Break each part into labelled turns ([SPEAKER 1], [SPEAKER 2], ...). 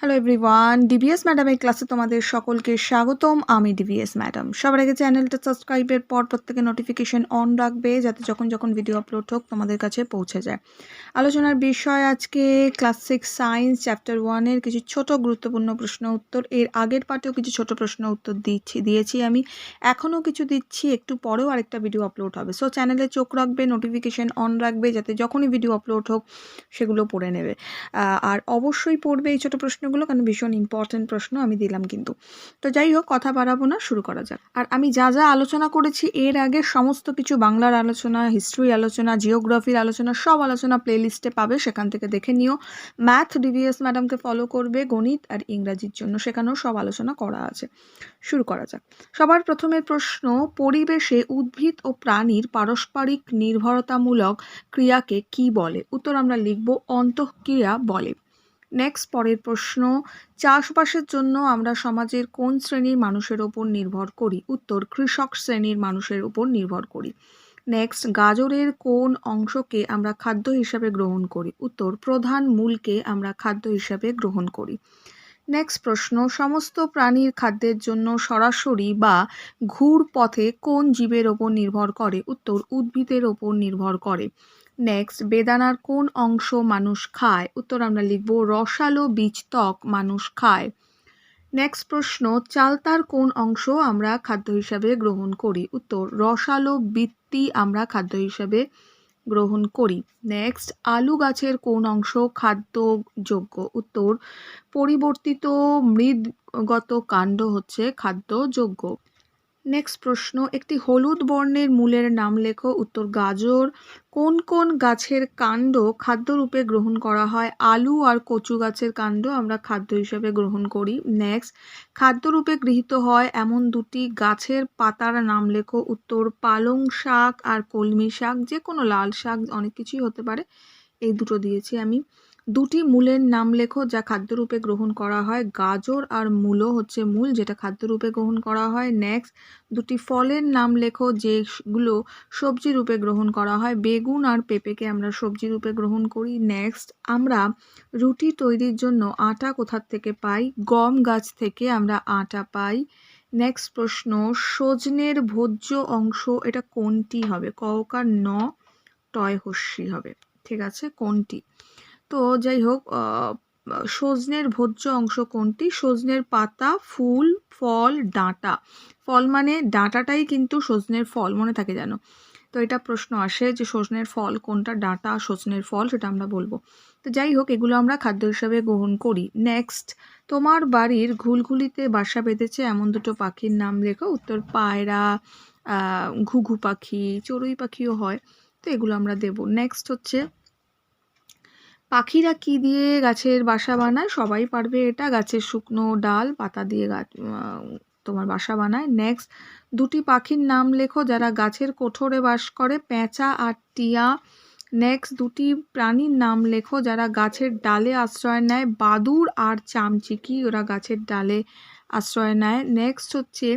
[SPEAKER 1] Hello everyone DVS ম্যাডামের ক্লাসে তোমাদের সকলকে স্বাগতম। আমি ডিভিএস ম্যাডাম সবার আগে চ্যানেলটা সাবস্ক্রাইবের পর প্রত্যেকে নোটিফিকেশন অন রাখবে, যাতে যখন যখন ভিডিও আপলোড হোক তোমাদের কাছে পৌঁছে যায়। আলোচনার বিষয় আজকে ক্লাস সিক্স সায়েন্স চ্যাপ্টার ওয়ানের কিছু ছোট গুরুত্বপূর্ণ প্রশ্ন উত্তর। এর আগের পার্টেও কিছু ছোট প্রশ্ন উত্তর দিচ্ছি, দিয়েছি আমি। এখনও কিছু দিচ্ছি, একটু পরেও আরেকটা ভিডিও আপলোড হবে। সো চ্যানেলে চোখ রাখবে নোটিফিকেশন অন রাখবে, যাতে যখনই ভিডিও আপলোড হোক সেগুলো পড়ে নেবে। আর অবশ্যই পড়বে এই ছোট প্রশ্নগুলো কারণ ভীষণ ইম্পর্ট্যান্ট প্রশ্ন আমি দিলাম কিন্তু। তো যাই হোক, কথা বাড়াবো না, শুরু করা যাক। আর আমি যা যা আলোচনা করেছি, এর আগে সমস্ত কিছু বাংলার আলোচনা হিস্ট্রি আলোচনা জিওগ্রাফির আলোচনা, সব আলোচনা প্লেলিস্টে পাবে, সেখান থেকে দেখে নিও। ম্যাথ ডিভিএস ম্যাডামকে ফলো করবে, গণিত আর ইংরাজির জন্য, সেখানেও সব আলোচনা করা আছে। শুরু করা যাক। সবার প্রথমে প্রশ্ন, পরিবেশে উদ্ভিদ ও প্রাণীর পারস্পরিক নির্ভরতামূলক ক্রিয়াকে কি বলে? উত্তর আমরা লিখব, অন্তঃক্রিয়া বলে। নেক্সট পরের প্রশ্ন, চাষবাসের জন্য আমরা সমাজের কোন শ্রেণির মানুষের ওপর নির্ভর করি? উত্তর, কৃষক শ্রেণির মানুষের উপর নির্ভর করি। নেক্সট গাজরের কোন অংশকে আমরা খাদ্য হিসাবে গ্রহণ করি? উত্তর, প্রধান মূলকে আমরা খাদ্য হিসাবে গ্রহণ করি। নেক্সট প্রশ্ন, সমস্ত প্রাণীর খাদ্যের জন্য সরাসরি বা ঘুর পথে কোন জীবের ওপর নির্ভর করে? উত্তর, উদ্ভিদের ওপর নির্ভর করে। নেক্সট বেদানার কোন অংশ মানুষ খায়? উত্তর আমরা লিখব, রসালো বীজত্বক মানুষ খায়। নেক্সট প্রশ্ন, চালতার কোন অংশ আমরা খাদ্য হিসাবে গ্রহণ করি? উত্তর, রসালো বৃত্তি আমরা খাদ্য হিসাবে গ্রহণ করি। নেক্সট আলু গাছের কোন অংশ খাদ্যযোগ্য? উত্তর, পরিবর্তিত মৃদগত কাণ্ড হচ্ছে খাদ্যযোগ্য। নেক্সট প্রশ্ন, একটি হলুদ বর্ণের মূলের নাম লেখো, উত্তর গাজর। কোন কোন গাছের কাণ্ড খাদ্যরূপে গ্রহণ করা হয়? আলু আর কচু গাছের কাণ্ড আমরা খাদ্য হিসেবে গ্রহণ করি। নেক্সট খাদ্যরূপে গৃহীত হয় এমন দুটি গাছের পাতার নাম লেখো, উত্তর পালং শাক আর কলমি শাক যে কোনো লাল শাক, অনেক কিছুই হতে পারে। এই দুটো দিয়েছি আমি। দুটি মূলের নাম লেখো যা খাদ্যরূপে গ্রহণ করা হয়। গাজর আর মূলো হচ্ছে মূল যেটা খাদ্যরূপে গ্রহণ করা হয়। নেক্সট দুটি ফলের নাম লেখো যেগুলো সবজি রূপে গ্রহণ করা হয়। বেগুন আর পেঁপেকে আমরা সবজি রূপে গ্রহণ করি। নেক্সট আমরা রুটি তৈরির জন্য আটা কোথার থেকে পাই? গম গাছ থেকে আমরা আটা পাই। নেক্সট প্রশ্ন, সজনের ভোজ্য অংশ এটা কোনটি হবে? কওকার ন, টয় হস্যি হবে। ঠিক আছে, কোনটি? তো যাই হোক সজনের ভোজ্য অংশ কোনটি? সজনের পাতা, ফুল, ফল, ডাঁটা। ফল মানে ডাঁটাটাই কিন্তু সজনের ফল, মনে থাকে যেন। তো এটা প্রশ্ন আসে যে সজনের ফল কোনটা, ডাঁটা, সজনের ফল, সেটা আমরা বলব। তো যাই হোক, এগুলো আমরা খাদ্য হিসাবে গ্রহণ করি। নেক্সট তোমার বাড়ির ঘুলঘুলিতে বাসা বেঁধেছে এমন দুটো পাখির নাম লেখো। উত্তর, পায়রা ঘুঘু পাখি, চড়ুই পাখিও হয়। তো এগুলো আমরা দেব। নেক্সট হচ্ছে পাখিরা কি দিয়ে গাছের বাসা বানায়? সবাই পারবে এটা। গাছের শুকনো ডাল, পাতা দিয়ে গাছ তোমার বাসা বানায়। নেক্সট দুটি পাখির নাম লেখো যারা গাছের কোঠরে বাস করে পেঁচা আর টিয়া। নেক্সট দুটি প্রাণীর নাম লেখো যারা গাছের ডালে আশ্রয় নেয়। বাদুড় আর চামচিকি, ওরা গাছের ডালে আশ্রয় নেয়। নেক্সট হচ্ছে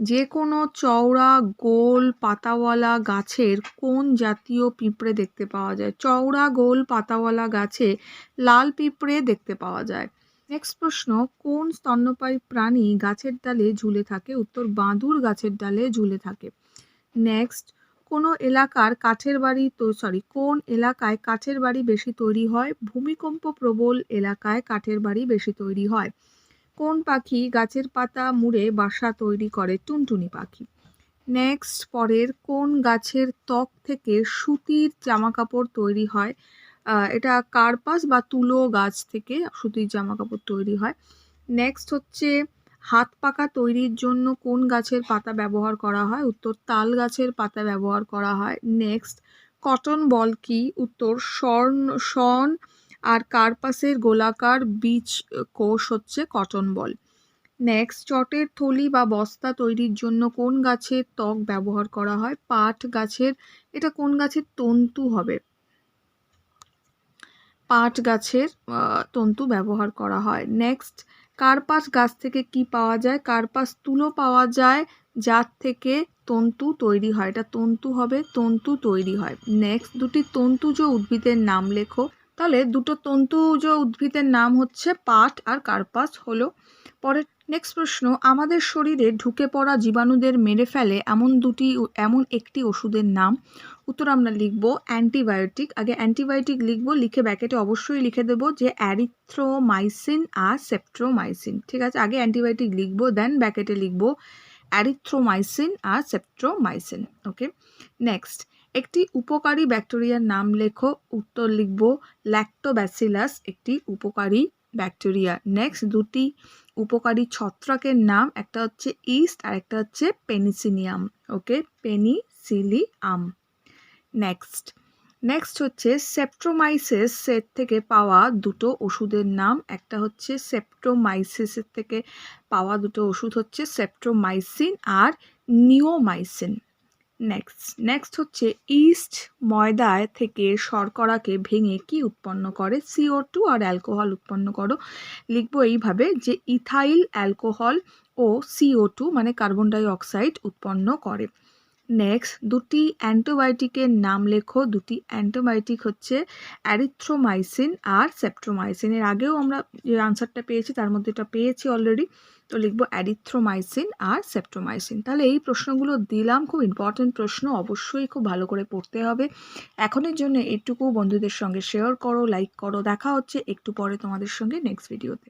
[SPEAKER 1] যে কোনো চওড়া, গোল পাতাওয়ালা গাছের কোন জাতীয় পিঁপড়ে দেখতে পাওয়া যায়? চওড়া, গোল পাতাওয়ালা গাছে লাল পিঁপড়ে দেখতে পাওয়া যায়। নেক্সট প্রশ্ন, কোন স্তন্যপায়ী প্রাণী গাছের ডালে ঝুলে থাকে? উত্তর, বাঁদুর গাছের ডালে ঝুলে থাকে। নেক্সট, কোনো এলাকার কাঠের বাড়ি তো সরি কোন এলাকায় কাঠের বাড়ি বেশি তৈরি হয়? ভূমিকম্প প্রবল এলাকায় কাঠের বাড়ি বেশি তৈরি হয়। কোন পাখি গাছের পাতা মুড়ে বাসা তৈরি করে টুনটুনি পাখি? নেক্সট পরের, কোন গাছের ত্বক থেকে সুতির জামাকাপড় তৈরি হয়? এটা কার্পাস বা তুলো গাছ থেকে সুতির জামাকাপড় তৈরি হয়। নেক্সট হচ্ছে, হাত পাকা তৈরির জন্য কোন গাছের পাতা ব্যবহার করা হয়? উত্তর, তাল গাছের পাতা ব্যবহার করা হয়। নেক্সট কটন বল কি? উত্তর, স্বর্ণ শন আর কার্পাসের গোলাকার বীজ কোষ হচ্ছে কটন বল। নেক্সট চটের থলি বা বস্তা তৈরির জন্য কোন গাছের ত্বক ব্যবহার করা হয়? পাট গাছের, এটা কোন গাছের তন্তু হবে? পাট গাছের তন্তু ব্যবহার করা হয়। নেক্সট কার্পাস গাছ থেকে কি পাওয়া যায়? কার্পাস তুলো পাওয়া যায়, যার থেকে তন্তু তৈরি হয়। এটা তন্তু হবে, তন্তু তৈরি হয়। নেক্সট দুটি তন্তুজ উদ্ভিদের নাম লেখো। তাহলে দুটো তন্তুজ উদ্ভিদের নাম হচ্ছে পাট আর কার্পাস হলো। পরের নেক্সট প্রশ্ন, আমাদের শরীরে ঢুকে পড়া জীবাণুদের মেরে ফেলে এমন দুটি এমন একটি ওষুধের নাম? উত্তর আমরা লিখব অ্যান্টিবায়োটিক। আগে অ্যান্টিবায়োটিক লিখব, লিখে ব্যাকেটে অবশ্যই লিখে দেবো যে অ্যারিথ্রোমাইসিন আর সেপ্ট্রোমাইসিন ঠিক আছে, আগে অ্যান্টিবায়োটিক লিখব দেন ব্যাকেটে লিখব অ্যারিথ্রোমাইসিন আর সেপ্ট্রোমাইসিন ওকে নেক্সট একটি উপকারী ব্যাকটেরিয়ার নাম লেখো, উত্তর লিখব ল্যাক্টোব্যাসিলাস একটি উপকারী ব্যাকটেরিয়া। নেক্সট দুটি উপকারী ছত্রাকের নাম, একটা হচ্ছে ইস্ট আর একটা হচ্ছে penicillium okay penicillium next next হচ্ছে সেপ্ট্রোমাইসিস এর থেকে পাওয়া দুটো ওষুধের নাম, একটা হচ্ছে সেপ্ট্রোমাইসিসের থেকে পাওয়া দুটো ওষুধ হচ্ছে সেপ্ট্রোমাইসিন আর নিওমাইসিন নেক্সট নেক্সট হচ্ছে ইস্ট ময়দায় থেকে শর্করাকে ভেঙে কি উৎপন্ন করে? সিও টু আর অ্যালকোহল উৎপন্ন করো। লিখব এইভাবে যে ইথাইল অ্যালকোহল ও সিও টু মানে কার্বন ডাই অক্সাইড উৎপন্ন করে। নেক্সট দুটি অ্যান্টিবায়োটিকের নাম লেখো। দুটি অ্যান্টিবায়োটিক হচ্ছে অ্যারিথ্রোমাইসিন আর সেপ্ট্রোমাইসিন এর আগেও আমরা যে আনসারটা পেয়েছি, তার মধ্যে এটা পেয়েছি অলরেডি তো লিখব অ্যারিথ্রোমাইসিন আর সেপ্ট্রোমাইসিন তাহলে এই প্রশ্নগুলো দিলাম, খুব ইম্পর্টেন্ট প্রশ্ন, অবশ্যই খুব ভালো করে পড়তে হবে। এখনের জন্য এটুকু বন্ধুদের সঙ্গে শেয়ার করো লাইক করো। দেখা হচ্ছে একটু পরে তোমাদের সঙ্গে নেক্সট ভিডিওতে